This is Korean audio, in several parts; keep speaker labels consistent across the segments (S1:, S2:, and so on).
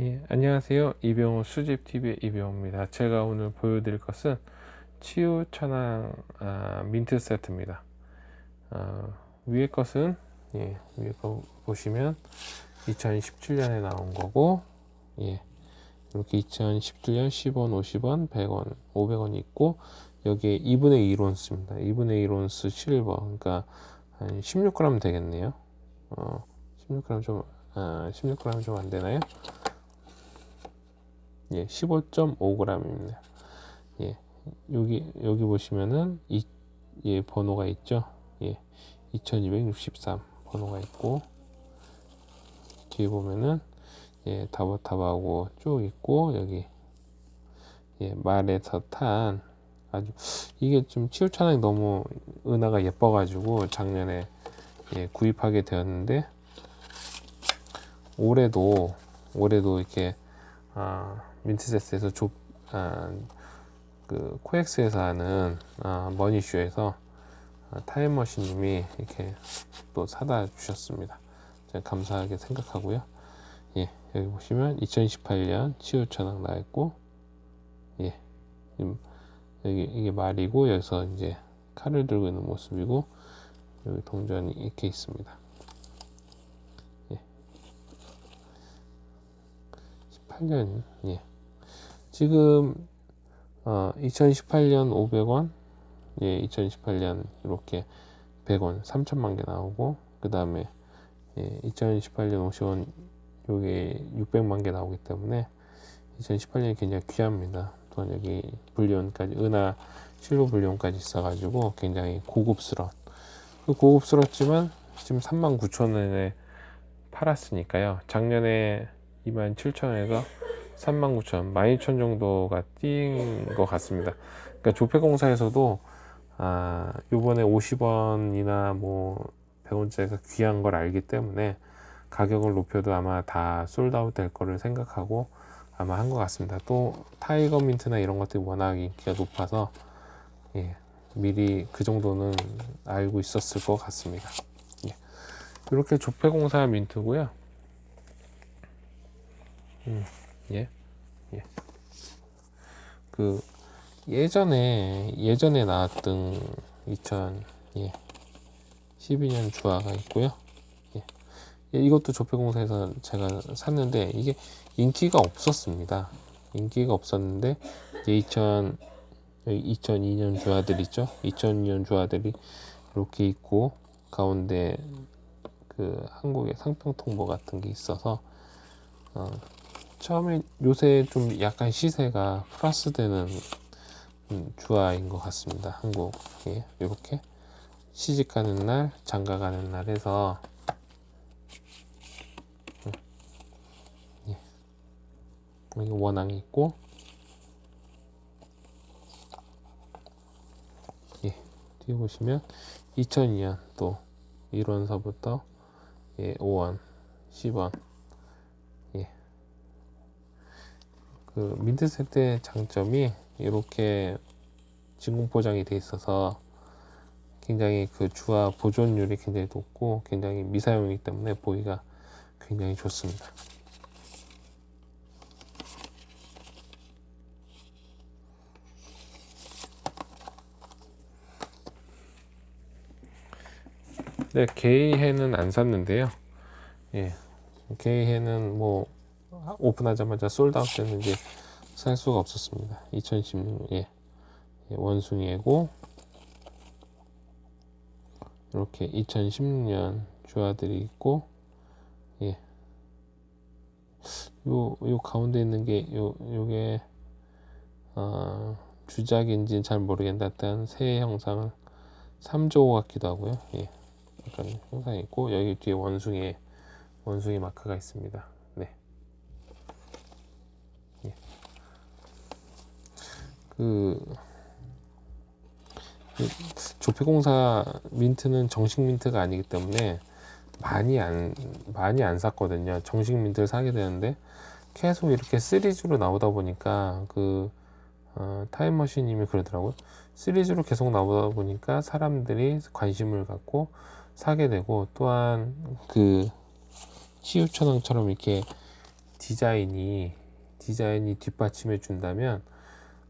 S1: 예, 안녕하세요. 이병호 수집TV의 이병호입니다. 제가 오늘 보여드릴 것은 치유 천황 아, 민트 세트입니다. 어, 위에 것은 예, 위에 거 보시면 2017년에 나온 거고 예, 이렇게 2017년 10원, 50원, 100원, 500원이 있고 여기에 2분의 1온스입니다. 2분의 1온스 실버 그러니까 한 16g 되겠네요. 어, 16g 좀 아, 16g 좀 안 되나요? 예, 15.5g입니다. 예, 여기 여기 보시면은 이 예, 번호가 있죠. 예, 2263 번호가 있고 뒤에 보면은 예, 다보타바하고 쭉 있고 여기 예, 말에서 탄 아주 이게 좀 치우 차량이 너무 은하가 예뻐가지고 작년에 예, 구입하게 되었는데 올해도 올해도 이렇게 아, 민트세스에서 조, 아, 그 코엑스에서 하는 아, 머니쇼에서 아, 타임머신님이 이렇게 또 사다 주셨습니다. 감사하게 생각하고요. 예, 여기 보시면 2018년 치유 천왕 나 있고, 예, 여기 이게 말이고 여기서 이제 칼을 들고 있는 모습이고 여기 동전이 이렇게 있습니다. 예, 18년 예. 지금 어, 2018년 500원, 예, 2018년 이렇게 100원, 3천만 개 나오고 그 다음에 예, 2018년 50원 요게 600만 개 나오기 때문에 2018년이 굉장히 귀합니다. 또한 여기 불리온까지 은하 실버 불리온까지 있어가지고 굉장히 고급스러운 그 고급스럽지만 지금 39,000원에 팔았으니까요. 작년에 27,000원에서 39,000원, 12,000원 정도가 뛴 것 같습니다. 그러니까 조폐공사에서도 아, 요번에 50원이나 뭐 100원짜리가 귀한 걸 알기 때문에 가격을 높여도 아마 다 솔드아웃 될 거를 생각하고 아마 한 것 같습니다. 또 타이거 민트나 이런 것들이 워낙 인기가 높아서 예, 미리 그 정도는 알고 있었을 것 같습니다. 예. 이렇게 조폐공사 민트고요. 음, 예, 예. 그 예전에 예전에 나왔던 2012년 주화가 있고요. 예. 예, 이것도 조폐공사에서 제가 샀는데 이게 인기가 없었습니다. 인기가 없었는데 이제 2000 2002년 주화들 있죠. 2002년 주화들이 이렇게 있고 가운데 그 한국의 상평 통보 같은 게 있어서 어, 처음에 요새 좀 약간 시세가 플러스 되는 음, 주화인 것 같습니다. 한국에 이렇게 시집 가는 날, 장가 가는 날 해서. 음, 예. 여기 원앙이 있고. 예, 뒤에 보시면 2002년 또 1원서부터 예, 5원, 10원 그 민트셋의 장점이 이렇게 진공 포장이 돼 있어서 굉장히 그 주화 보존율이 굉장히 높고 굉장히 미사용이기 때문에 보기가 굉장히 좋습니다. 네, 게이해는 안 샀는데요. 예, 게이해는 뭐 오픈하자마자 솔드아웃 됐는지 살 수가 없었습니다. 2016년 예, 예 원숭이고 이렇게 2016년 주화들이 있고 예. 요, 요 가운데 있는 게, 요, 요게, 어, 주작인지는 잘 모르겠는데, 일단 새 형상은 3조 같기도 하고요. 예. 약간 형상이 있고, 여기 뒤에 원숭이, 원숭이 마크가 있습니다. 네. 예. 그, 조폐공사 민트는 정식 민트가 아니기 때문에 많이 안 많이 안 샀거든요. 정식 민트를 사게 되는데 계속 이렇게 시리즈로 나오다 보니까 그 어, 타임머신님이 그러더라고요. 시리즈로 계속 나오다 보니까 사람들이 관심을 갖고 사게 되고 또한 그 치유천왕처럼 이렇게 디자인이 디자인이 뒷받침해 준다면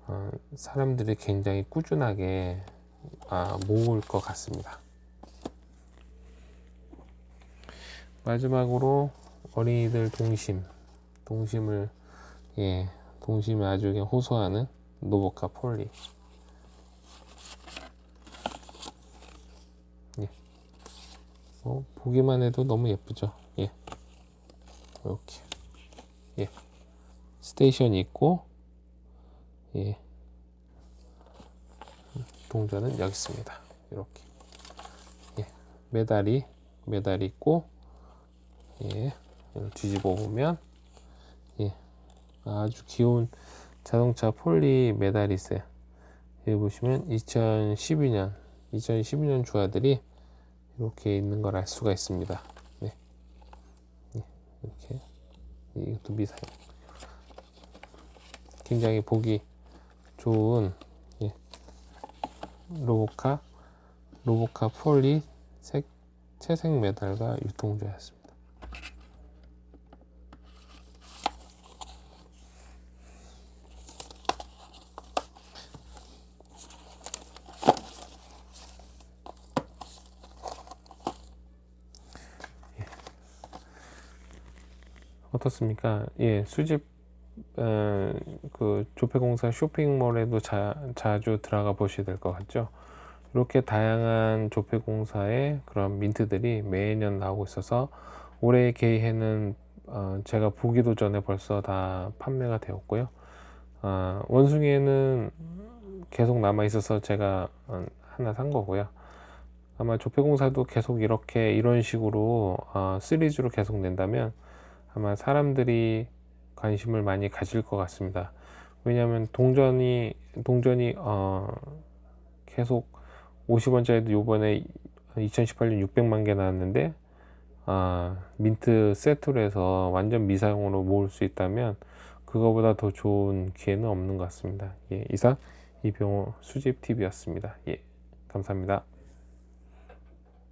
S1: 어, 사람들이 굉장히 꾸준하게 아, 모을 것 같습니다. 마지막으로 어린이들 동심, 동심을 예, 동심을 아주 그냥 호소하는 노보카 폴리. 예. 뭐 보기만 해도 너무 예쁘죠. 예. 이렇게. 예. 스테이션이 있고 예. 동전은 여기 있습니다. 이렇게. 예. 메달이 메달이 있고 예. 뒤집어 보면 예. 아주 귀여운 자동차 폴리 메달이 있어요. 여기 보시면 2012년 2012년 주화들이 이렇게 있는 걸 알 수가 있습니다. 네. 네. 이렇게 이것도 미사일. 굉장히 보기 좋은 예. 로보카 로보카 폴리 색 채색 메달과 유통주였습니다. 어떻습니까? 예, 수집 어, 그 조폐공사 쇼핑몰에도 자, 자주 들어가 보셔야 될 것 같죠. 이렇게 다양한 조폐공사의 그런 민트들이 매년 나오고 있어서 올해 개해는 어, 제가 보기도 전에 벌써 다 판매가 되었고요. 어, 원숭이에는 계속 남아 있어서 제가 어, 하나 산 거고요. 아마 조폐공사도 계속 이렇게 이런 식으로 어, 시리즈로 계속 낸다면 아마 사람들이 관심을 많이 가질 것 같습니다. 왜냐하면 동전이 동전이 어 계속 50원짜리도 요번에 2018년 600만 개 나왔는데 아 민트 세트로 해서 완전 미사용으로 모을 수 있다면 그거보다 더 좋은 기회는 없는 것 같습니다. 예, 이상 이병호 수집 TV였습니다. 예, 감사합니다.